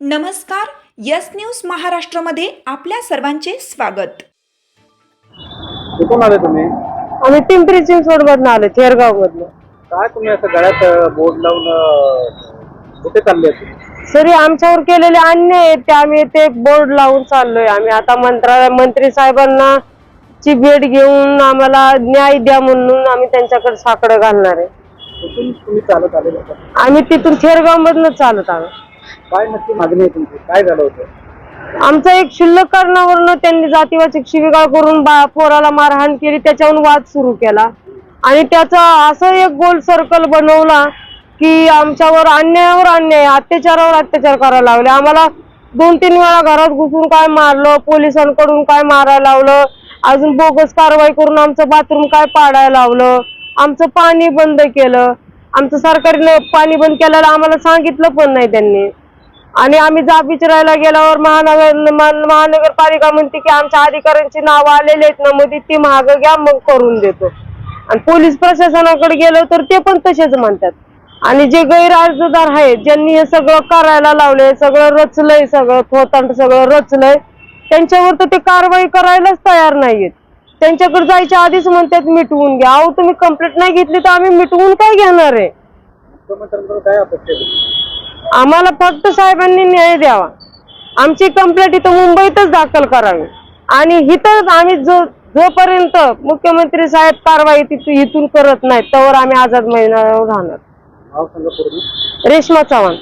नमस्कार yes news महाराष्ट्रमध्ये आपल्या सर्वांचे स्वागत. कुठून आले तुम्ही? आम्ही पिंपरी चिंचवड मधनं आलो थेरगाव मधनं काय तुम्ही असं गळ्यात बोर्ड लावून अं, कुठे चालले सरी आमच्यावर केलेले अन्याय आहेत ते. आम्ही ते बोर्ड लावून चाललोय. आम्ही आता मंत्रा मंत्री साहेबांना ची भेट घेऊन आम्हाला न्याय द्या म्हणून आम्ही त्यांच्याकडे साकडं घालणार आहे. कुठून तुम्ही चालत आले होता? आम्ही तिथून थेरगाव मधनं चालत आलो. काय नक्की मागणी आहे तुमची? काय झालं होतं? आमचं एक शिल्लक कारणावरनं त्यांनी जातीवाचक शिवीगाळ करून बा पोराला मारहाण केली त्याच्यावरून वाद सुरू केला. आणि त्याचा असं एक गोल सर्कल बनवला की आमच्यावर अन्यायावर अन्याय अत्याचारावर अत्याचार करायला लावले. आम्हाला दोन तीन वेळा घरात घुसून काय मारलं पोलिसांकडून काय मारायला लावलं अजून बोगस कारवाई करून आमचं बाथरूम काय पाडायला लावलं आमचं पाणी बंद केलं. आमचं सरकारने पाणी बंद केल्याला आम्हाला सांगितलं पण नाही त्यांनी. आणि आम्ही जाब विचारायला गेल्यावर महानगर महानगरपालिका म्हणते की आमच्या अधिकाऱ्यांची नावं आलेली आहेत ना मध्ये ती महाग घ्या मग करून देतो. आणि पोलीस प्रशासनाकडे गेलो तर ते पण तसेच म्हणतात. आणि जे गैरअर्जदार आहेत ज्यांनी हे सगळं करायला लावलंय सगळं रचलंय सगळं थोतांड सगळं रचलंय त्यांच्यावर तर ते कारवाई करायलाच तयार नाहीयेत. त्यांच्याकडे जायच्या आधीच म्हणतात मिटवून घ्या. अहो तुम्ही कंप्लेंट नाही घेतली तर आम्ही मिटवून काय घेणार आहे? आम्हाला फक्त साहेबांनी न्याय द्यावा. आमची कंप्लेंट इथं मुंबईतच दाखल करावी. आणि इथं आम्ही जो जोपर्यंत मुख्यमंत्री साहेब कारवाई तिथून इथून करत नाहीत तोवर आम्ही आझाद मैदानावर राहणार. रेश्मा चव्हाण.